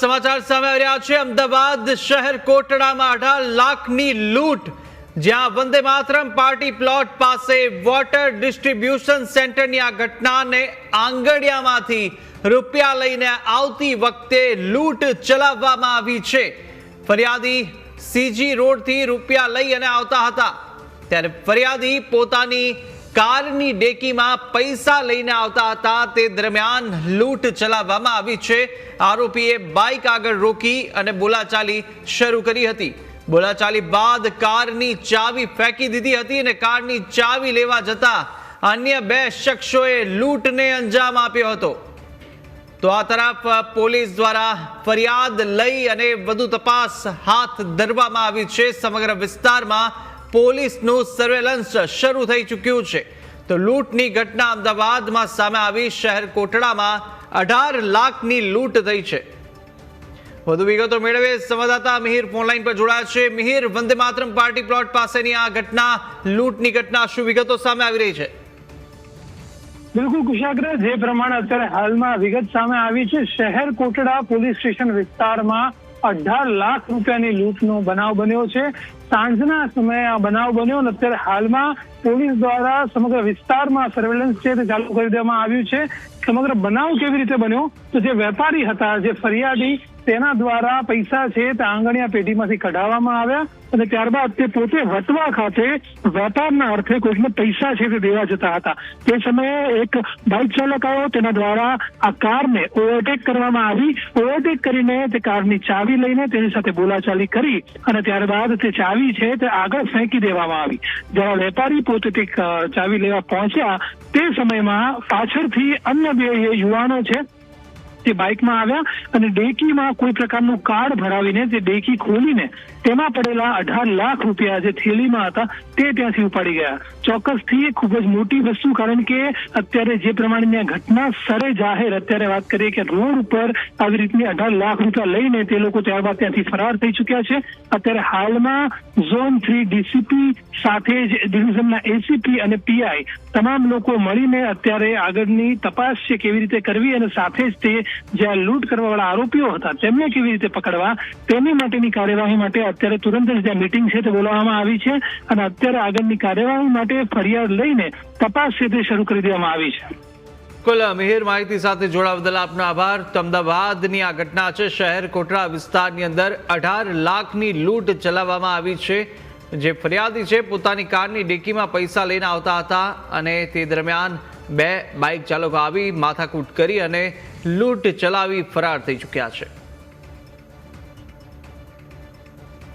સમાચાર સામે આવી રહ્યા છે. અમદાવાદ શહેર કોટડામાં અઢાર લાખની લૂંટ, જ્યાં વંદે માતરમ પાર્ટી પ્લોટ પાસે વોટર ડિસ્ટ્રીબ્યુશન સેન્ટરની આ ઘટનાને આંગડિયામાંથી રૂપિયા લઈને આવતી વખતે લૂંટ ચલાવવામાં આવી છે. ફરિયાદી સીજી રોડથી રૂપિયા લઈ અને આવતા હતા. ત્યારે ફરિયાદી પોતાની કારની ડેકીમાં પૈસા લઈને આવતા હતા. તે દરમિયાન લૂંટ ચલાવવામાં આવી છે. આરોપીએ બાઇક આગળ રોકી અને બોલાચાલી શરૂ કરી હતી. બોલાચાલી બાદ કારની ચાવી ફેંકી દીધી હતી અને કારની ચાવી લેવા જતા અન્ય બે શખ્સોએ લૂંટને અંજામ આપ્યો હતો. તો આ તરફ પોલીસ દ્વારા ફરિયાદ લઈ અને વધુ તપાસ હાથ ધરવામાં આવી છે. સમગ્ર વિસ્તારમાં પોલીસનું સર્વેલન્સ શરૂ થઈ ચૂક્યું છે. તો લૂંટની ઘટના અમદાવાદમાં સામે આવી શહેર કોટડામાં અઢાર લાખની લૂંટ થઈ છે. વધુ વિગતો મેળવે સંવાદદાતા મિહિર ફોનલાઈન પર જોડાયા છે. મિહિર, વંદે માતરમ પાર્ટી પ્લોટ પાસેની આ ઘટના, લૂંટની ઘટના શું વિગતો સામે આવી રહી છે? બિલકુલ કુશાગ્ર. જે પ્રમાણે અત્યારે હાલમાં વિગત સામે આવી છે, શહેર કોટડા પોલીસ સ્ટેશન વિસ્તારમાં અઢાર લાખ રૂપિયાની લૂંટનો બનાવ બન્યો છે. સાંજના સમયે આ બનાવ બન્યો અને અત્યારે હાલમાં પોલીસ દ્વારા સમગ્ર વિસ્તારમાં સર્વેલન્સ છે તે ચાલુ કરી દેવામાં આવ્યું છે. સમગ્ર બનાવ કેવી રીતે બન્યો? તો જે વેપારી હતા, જે ફરિયાદી તેના દ્વારા પૈસા છે તે આંગણિયા પેઢીમાંથી કઢાવવામાં આવ્યા અને ત્યારબાદ તે પોતે વટવા ખાતે વેપારના અર્થે કોઈને પૈસા છે તે દેવા જતા હતા. તે સમયે એક બાઇક ચાલક આવ્યો, તેના દ્વારા આ કારને ઓવરટેક કરવામાં આવી. ઓવરટેક કરીને તે કારની ચાવી લઈને તેની સાથે બોલાચાલી કરી અને ત્યારબાદ તે ચાવી છે તે આગળ ફેંકી દેવામાં આવી. જ્યારે વેપારી પોતે તે ચાવી લેવા પહોંચ્યા, તે સમયમાં પાછળથી અન્ય બે યુવાનો છે તે બાઇકમાં આવ્યા અને ડેકીમાં કોઈ પ્રકારનું કાર્ડ ભરાવીને તે ડેકી ખોલીને તેમાં પડેલા અઢાર લાખ રૂપિયા જે થેલીમાં હતા તે ત્યાંથી ઉપાડી ગયા. ચોક્કસથી ખૂબ જ મોટી વસ્તુ, કારણ કે અત્યારે જે પ્રમાણેની ઘટના સરે જાહેર, અત્યારે વાત કરીએ કે રોડ ઉપર આવી રીતની અઢાર લાખ રૂપિયા લઈને તે લોકો ત્યારબાદ ત્યાંથી ફરાર થઈ ચુક્યા છે. અત્યારે હાલમાં ઝોન થ્રી ડીસીપી સાથે જ ડિવિઝનના એસીપી અને પીઆઈ તમામ લોકો મળીને અત્યારે આગળની તપાસ છે કેવી રીતે કરવી અને સાથે જ તે જે આ લૂંટ કરવાવાળા આરોપીઓ હતા, તેમને કેવી રીતે પકડવા? તેની માટેની કાર્યવાહી માટે અત્યારે તુરંત જ જ્યાં મિટિંગ છે તે બોલાવવામાં આવી છે અને અત્યારે આગળની કાર્યવાહી માટે ફરિયાદ લઈને તપાસ છે તે શરૂ કરી દેવામાં આવી છે. કુલ મિહિર માહિતી સાથે જોડાવા બદલ આપનો આભાર. અમદાવાદની આ ઘટના છે. શહેર કોટડા વિસ્તારની અંદર અઢાર લાખની લૂંટ ચલાવવામાં આવી છે. જે ફરિયાદી છે, પોતાની કારની ડેકીમાં પૈસા લઈને આવતા હતા અને તે દરમિયાન બે બાઇક ચાલકો આવી માથાકૂટ કરી અને લૂંટ ચલાવી ફરાર થઈ ચૂક્યા છે.